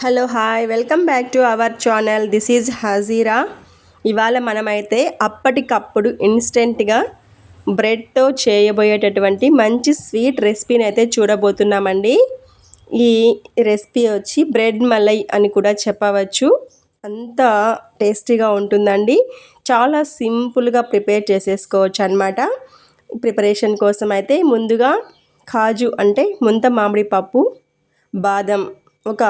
Hello hi. Welcome back to our channel. This is Hajira. ఇవాళ మనమైతే అప్పటికప్పుడు ఇన్స్టెంట్గా బ్రెడ్తో చేయబోయేటటువంటి మంచి స్వీట్ రెసిపీని అయితే చూడబోతున్నామండి. ఈ రెసిపీ వచ్చి బ్రెడ్ మలై అని కూడా చెప్పవచ్చు. అంత టేస్టీగా ఉంటుందండి. చాలా సింపుల్గా ప్రిపేర్ చేసేసుకోవచ్చు అనమాట ప్రిపరేషన్ కోసం అయితే ముందుగా కాజు అంటే ముంత మామిడి పప్పు బాదం ఒక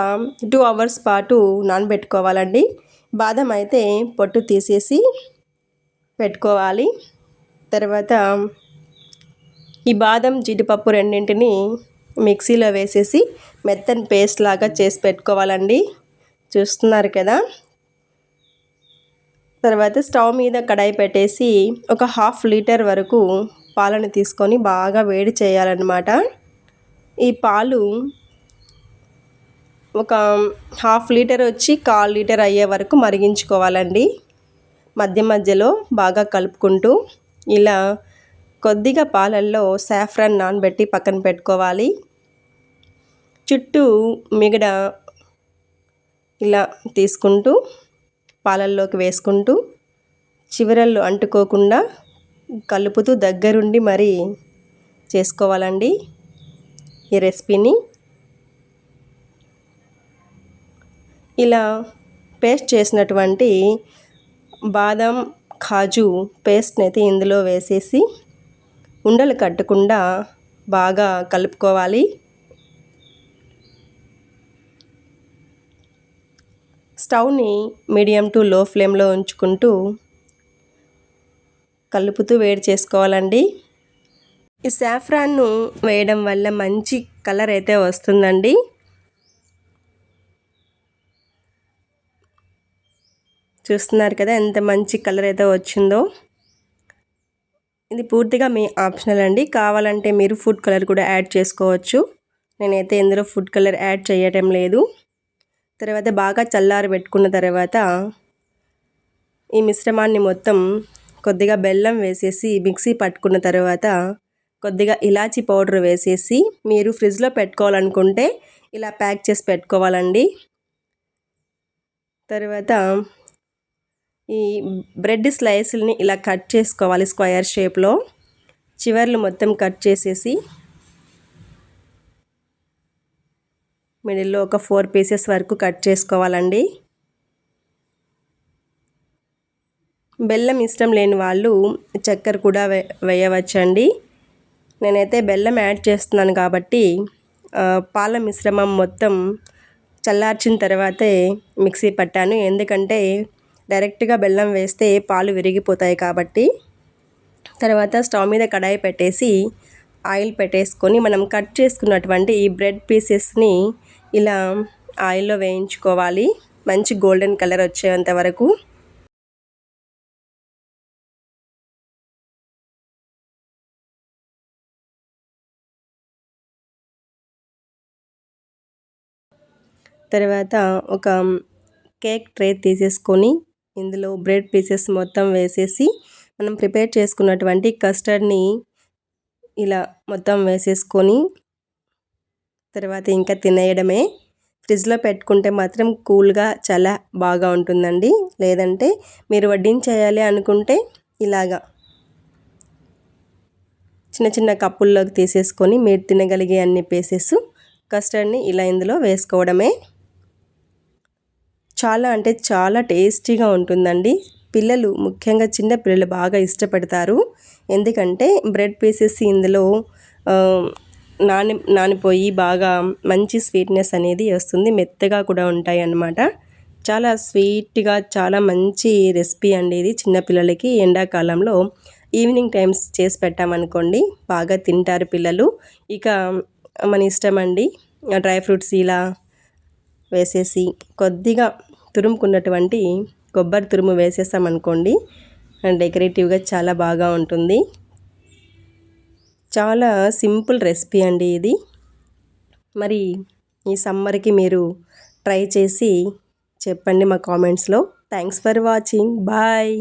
టూ అవర్స్ పాటు నానబెట్టుకోవాలండి. బాదం అయితే పొట్టు తీసేసి పెట్టుకోవాలి. తర్వాత ఈ బాదం జీడిపప్పు రెండింటిని మిక్సీలో వేసేసి మెత్తని పేస్ట్ లాగా చేసి పెట్టుకోవాలండి. చూస్తున్నారు కదా? తర్వాత స్టవ్ మీద కడాయి పెట్టేసి ఒక హాఫ్ లీటర్ వరకు పాలను తీసుకొని బాగా వేడి చేయాలన్నమాట. ఈ పాలు ఒక హాఫ్ లీటర్ వచ్చి కాల్ లీటర్ అయ్యే వరకు మరిగించుకోవాలండి. మధ్య మధ్యలో బాగా కలుపుకుంటూ ఇలా కొద్దిగా పాలల్లో సాఫ్రాన్ నానబెట్టి పక్కన పెట్టుకోవాలి. చుట్టూ మిగడ ఇలా తీసుకుంటూ పాలల్లోకి వేసుకుంటూ చివరల్లో అంటుకోకుండా కలుపుతూ దగ్గరుండి మరీ చేసుకోవాలండి ఈ రెసిపీని. ఇలా పేస్ట్ చేసినటువంటి బాదం కాజు పేస్ట్ని అయితే ఇందులో వేసేసి ఉండలు కట్టకుండా బాగా కలుపుకోవాలి. స్టవ్ని మీడియం టు లో ఫ్లేమ్లో ఉంచుకుంటూ కలుపుతూ వేడి చేసుకోవాలండి. ఈ సాఫ్రాన్ను వేయడం వల్ల మంచి కలర్ అయితే వస్తుందండి. చూస్తున్నారు కదా ఎంత మంచి కలర్ అయితే వచ్చిందో. ఇది పూర్తిగా మీ ఆప్షనల్ అండి. కావాలంటే మీరు ఫుడ్ కలర్ కూడా యాడ్ చేసుకోవచ్చు. నేనైతే ఇందులో ఫుడ్ కలర్ యాడ్ చేయటం లేదు. తర్వాత బాగా చల్లారి పెట్టుకున్న తర్వాత ఈ మిశ్రమాన్ని మొత్తం కొద్దిగా బెల్లం వేసేసి మిక్సీ పట్టుకున్న తర్వాత కొద్దిగా ఇలాచీ పౌడర్ వేసేసి మీరు ఫ్రిడ్జ్లో పెట్టుకోవాలనుకుంటే ఇలా ప్యాక్ చేసి పెట్టుకోవాలండి. తర్వాత ఈ బ్రెడ్ స్లైస్ని ఇలా కట్ చేసుకోవాలి స్క్వయర్ షేప్లో. చివర్లు మొత్తం కట్ చేసేసి మిడిల్లో ఒక ఫోర్ పీసెస్ వరకు కట్ చేసుకోవాలండి. బెల్లం ఇష్టం లేని వాళ్ళు చక్కెర కూడా వే వేయవచ్చండి. నేనైతే బెల్లం యాడ్ చేస్తున్నాను కాబట్టి పాల మిశ్రమం మొత్తం చల్లార్చిన తర్వాతే మిక్సీ పట్టాను. ఎందుకంటే డైరెక్ట్గా బెల్లం వేస్తే పాలు విరిగిపోతాయి కాబట్టి తర్వాత స్టవ్ మీద కడాయి పెట్టేసి ఆయిల్ పెట్టేసుకొని మనం కట్ చేసుకున్నటువంటి ఈ బ్రెడ్ పీసెస్ని ఇలా ఆయిల్లో వేయించుకోవాలి. మంచి గోల్డెన్ కలర్ వచ్చేంత వరకు. తర్వాత ఒక కేక్ ట్రే తీసేసుకొని ఇందులో బ్రెడ్ పీసెస్ మొత్తం వేసేసి మనం ప్రిపేర్ చేసుకున్నటువంటి కస్టర్డ్ని ఇలా మొత్తం వేసేసుకొని తర్వాత ఇంకా తినేయడమే. ఫ్రిడ్జ్లో పెట్టుకుంటే మాత్రం కూల్గా చాలా బాగా ఉంటుందండి. లేదంటే మీరు వడ్డించేయాలి అనుకుంటే ఇలాగా చిన్న చిన్న కప్పుల్లోకి తీసేసుకొని మీరు తినగలిగే అన్ని పీసెస్ కస్టర్డ్ని ఇలా ఇందులో వేసుకోవడమే. చాలా అంటే చాలా టేస్టీగా ఉంటుందండి. పిల్లలు ముఖ్యంగా చిన్న పిల్లలు బాగా ఇష్టపడతారు. ఎందుకంటే బ్రెడ్ పీసెస్ ఇందులో నాని నానిపోయి బాగా మంచి స్వీట్నెస్ అనేది వస్తుంది. మెత్తగా కూడా ఉంటాయి అన్నమాట. చాలా స్వీట్గా చాలా మంచి రెసిపీ అండి ఇది చిన్నపిల్లలకి ఎండాకాలంలో ఈవినింగ్ టైమ్స్ చేసి పెట్టామనుకోండి బాగా తింటారు పిల్లలు. ఇక మన ఇష్టం అండి డ్రై ఫ్రూట్స్ ఇలా వేసేసి కొద్దిగా తురుముకున్నటువంటి కొబ్బరి తురుము వేసేసామనుకోండి డెకరేటివ్గా చాలా బాగా ఉంటుంది. చాలా సింపుల్ రెసిపీ అండి ఇది. మరి ఈ సమ్మర్కి మీరు ట్రై చేసి చెప్పండి మా కామెంట్స్లో. Thanks for watching. బాయ్.